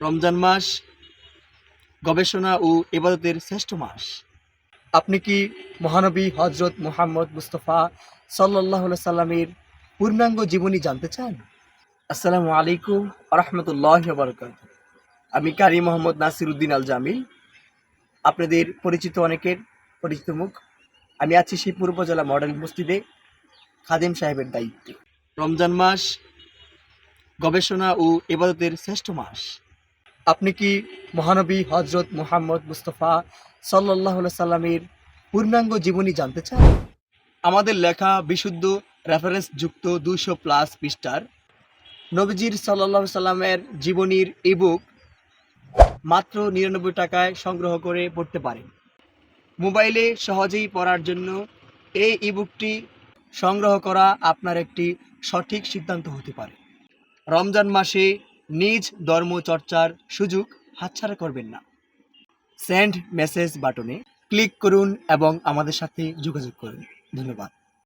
রমজান মাস গবেষণা ও ইবাদতের শ্রেষ্ঠ মাস। আপনি কি মহানবী হজরত মোহাম্মদ মুস্তফা সাল্লাহ সাল্লামের পূর্ণাঙ্গ জীবনী জানতে চান? আসসালামু আলাইকুম রহমতুল্লাহ বরকাত আমি কারি মোহাম্মদ নাসির উদ্দিন আল জামিল আপনাদের পরিচিত অনেকের পরিচিত মুখ। আমি আছি শিবপুর উপজেলা মডেল মসজিদে খাদিম সাহেবের দায়িত্বে। রমজান মাস গবেষণা ও ইবাদতের শ্রেষ্ঠ মাস। আপনি কি মহানবী হজরত মুহাম্মদ মুস্তফা সাল্লাহ সাল্লামের পূর্ণাঙ্গ জীবনী জানতে চান? আমাদের লেখা বিশুদ্ধ রেফারেন্স যুক্ত দুশো প্লাস পৃষ্ঠার নবীজির সাল্লাহ সাল্লামের জীবনীর ইবুক মাত্র নিরানব্বই টাকায় সংগ্রহ করে পড়তে পারেন। মোবাইলে সহজেই পড়ার জন্য এই ইবুকটি সংগ্রহ করা আপনার একটি সঠিক সিদ্ধান্ত হতে পারে। রমজান মাসে নিজ ধর্ম চর্চার সুযোগ হাতছাড়া করবেন না। সেন্ড মেসেজ বাটনে ক্লিক করুন এবং আমাদের সাথে যোগাযোগ করুন। ধন্যবাদ।